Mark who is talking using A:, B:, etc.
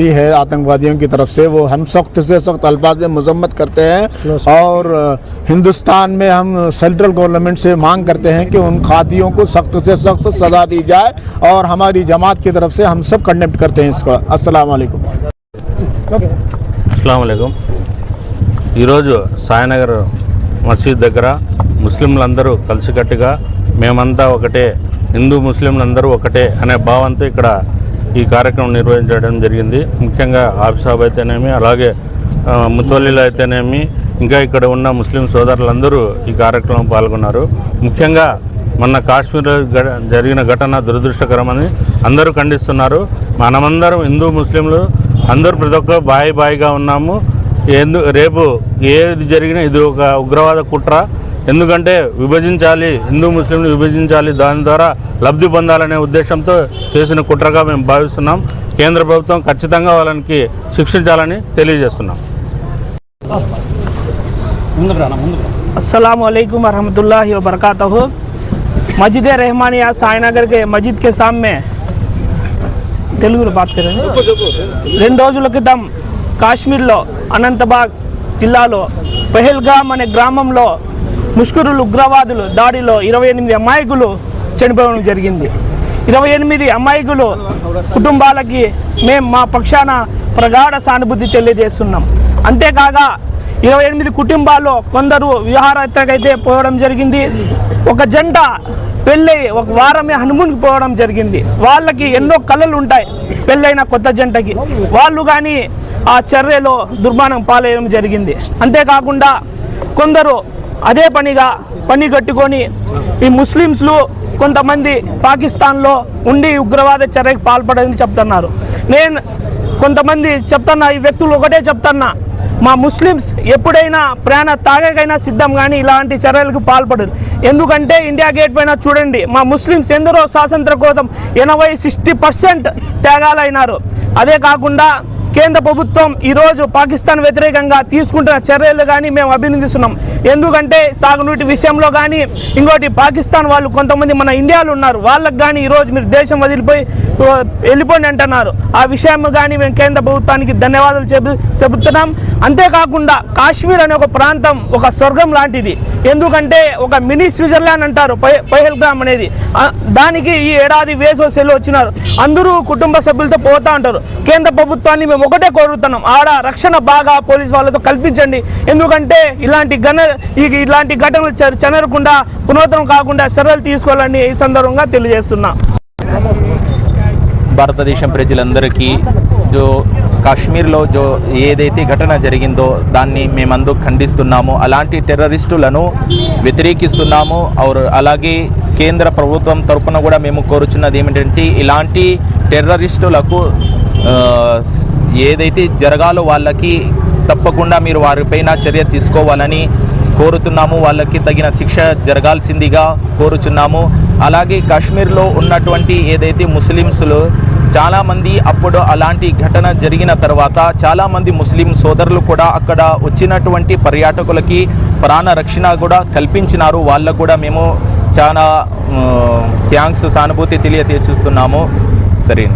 A: घटी है आतंकवादियों की तरफ से वो हम सख्त से सख्त अल्फाज में मजम्मत करते हैं और अ, हिंदुस्तान में हम सेंट्रल गवर्नमेंट से मांग करते हैं कि उन खातियों को सख्त से सख्त सजा दी जाए और हमारी जमात की तरफ से हम सब कंडेक्ट करते हैं इसका अस्सलाम वालेकुम
B: అస్సలం ఈరోజు సాయినగర్ మసీద్ దగ్గర ముస్లింలందరూ కలిసికట్టుగా మేమంతా ఒకటే హిందూ ముస్లింలందరూ ఒకటే అనే భావంతో ఇక్కడ ఈ కార్యక్రమం నిర్వహించడం జరిగింది. ముఖ్యంగా ఆఫీసాబ్ అయితేనేమి అలాగే ఆ, అయితేనేమి ఇంకా ఇక్కడ ఉన్న ముస్లిం సోదరులందరూ ఈ కార్యక్రమం పాల్గొన్నారు. ముఖ్యంగా మొన్న కాశ్మీర్లో జరిగిన ఘటన దురదృష్టకరమని అందరూ ఖండిస్తున్నారు. మనమందరం హిందూ ముస్లింలు అందరూ ప్రతి ఒక్క బాయి బాయిగా ఉన్నాము. ఎందు రేపు ఏది జరిగినా ఇది ఒక ఉగ్రవాద కుట్ర. ఎందుకంటే విభజించాలి హిందూ ముస్లింలు విభజించాలి దాని ద్వారా లబ్ధి పొందాలనే ఉద్దేశంతో చేసిన కుట్రగా మేము భావిస్తున్నాం కేంద్ర ప్రభుత్వం ఖచ్చితంగా వాళ్ళకి శిక్షించాలని తెలియజేస్తున్నాం
C: अस्सलाम वालेकुम वरहमतुल्लाहि वबरकातुहू मस्जिद रहमानिया साईनगर के मस्जिद के सामने తెలుగులో బాత్ కరండి రెండు రోజుల క్రితం కాశ్మీర్లో అనంతబాగ్ జిల్లాలో పెహల్గామ్ అనే గ్రామంలో ముష్కరులు ఉగ్రవాదులు దాడిలో ఇరవై ఎనిమిది అమాయకులు చనిపోవడం జరిగింది. ఇరవై ఎనిమిది అమాయకులు కుటుంబాలకి మేము మా పక్షాన ప్రగాఢ సానుభూతి తెలియజేస్తున్నాం. అంతేకాక ఇరవై ఎనిమిది కుటుంబాల్లో కొందరు విహారయాత్రకైతే పోవడం జరిగింది. ఒక జంట పెళ్ళై ఒక వారమే హనుమూన్కి పోవడం జరిగింది. వాళ్ళకి ఎన్నో కళలు ఉంటాయి పెళ్ళైన కొత్త జంటకి. వాళ్ళు కానీ ఆ చర్యలో దుర్మానం పాలేయడం జరిగింది. అంతేకాకుండా కొందరు అదే పనిగా పని కట్టుకొని ఈ ముస్లిమ్స్లు కొంతమంది పాకిస్తాన్లో ఉండి ఉగ్రవాద చర్యకు పాల్పడని చెప్తున్నారు. నేను కొంతమంది చెప్తున్నా ఈ వ్యక్తులు ఒకటే చెప్తున్నా మా ముస్లిమ్స్ ఎప్పుడైనా ప్రాణ తాగకైనా సిద్ధం కానీ ఇలాంటి చర్యలకు పాల్పడరు. ఎందుకంటే ఇండియా గేట్ పైన చూడండి మా ముస్లిమ్స్ ఎందరో స్వాతంత్ర కోసం ఎనభై సిక్స్టీ పర్సెంట్ త్యాగాలైనారు. అదే కాకుండా కేంద్ర ప్రభుత్వం ఈరోజు పాకిస్తాన్ వ్యతిరేకంగా తీసుకుంటున్న చర్యలు కానీ మేము అభినందిస్తున్నాం. ఎందుకంటే సాగునీటి విషయంలో కానీ ఇంకోటి పాకిస్తాన్ వాళ్ళు కొంతమంది మన ఇండియాలో ఉన్నారు. వాళ్ళకి కానీ ఈరోజు మీరు దేశం వదిలిపోయి వెళ్ళిపోండి అంటున్నారు. ఆ విషయం కానీ మేము కేంద్ర ప్రభుత్వానికి ధన్యవాదాలు చెబు చెబుతున్నాం. అంతేకాకుండా కాశ్మీర్ అనే ఒక ప్రాంతం ఒక స్వర్గం లాంటిది. ఎందుకంటే ఒక మినీ స్విట్జర్లాండ్ అంటారు పై గ్రామ్ అనేది. దానికి ఈ ఏడాది వేసో సెలవు వచ్చినారు. అందరూ కుటుంబ సభ్యులతో పోతా ఉంటారు. కేంద్ర ప్రభుత్వాన్ని మేము ఒకటే కోరుతున్నాం. ఆడ రక్షణ బాగా పోలీస్ వాళ్ళతో కల్పించండి. ఎందుకంటే ఇలాంటి ఘన ఈ ఇలాంటి ఘటనలు చెనరకుండా పునరుద్ధరణ కాకుండా చర్యలు తీసుకోవాలని ఈ సందర్భంగా తెలియజేస్తున్నా.
D: భారతదేశం ప్రజలందరికీ జో కాశ్మీర్లో జో ఏదైతే ఘటన జరిగిందో దాన్ని మేమందరూ ఖండిస్తున్నాము. అలాంటి టెర్రరిస్టులను వ్యతిరేకిస్తున్నాము. అలాగే కేంద్ర ప్రభుత్వం తరఫున కూడా మేము కోరుచున్నది ఏమిటంటే ఇలాంటి టెర్రరిస్టులకు ఏదైతే జరగాలో వాళ్ళకి తప్పకుండా మీరు వారిపైన చర్య తీసుకోవాలని కోరుతున్నాము. వాళ్ళకి తగిన శిక్ష జరగాల్సిందిగా కోరుచున్నాము. అలాగే కాశ్మీర్లో ఉన్నటువంటి ఏదైతే ముస్లిమ్స్లు చాలామంది అప్పుడు అలాంటి ఘటన జరిగిన తర్వాత చాలామంది ముస్లిం సోదరులు కూడా అక్కడ వచ్చినటువంటి పర్యాటకులకి ప్రాణ రక్షణ కూడా కల్పించినారు. వాళ్ళకు కూడా మేము చాలా థ్యాంక్స్ సానుభూతి తెలియచేస్తున్నాము sering.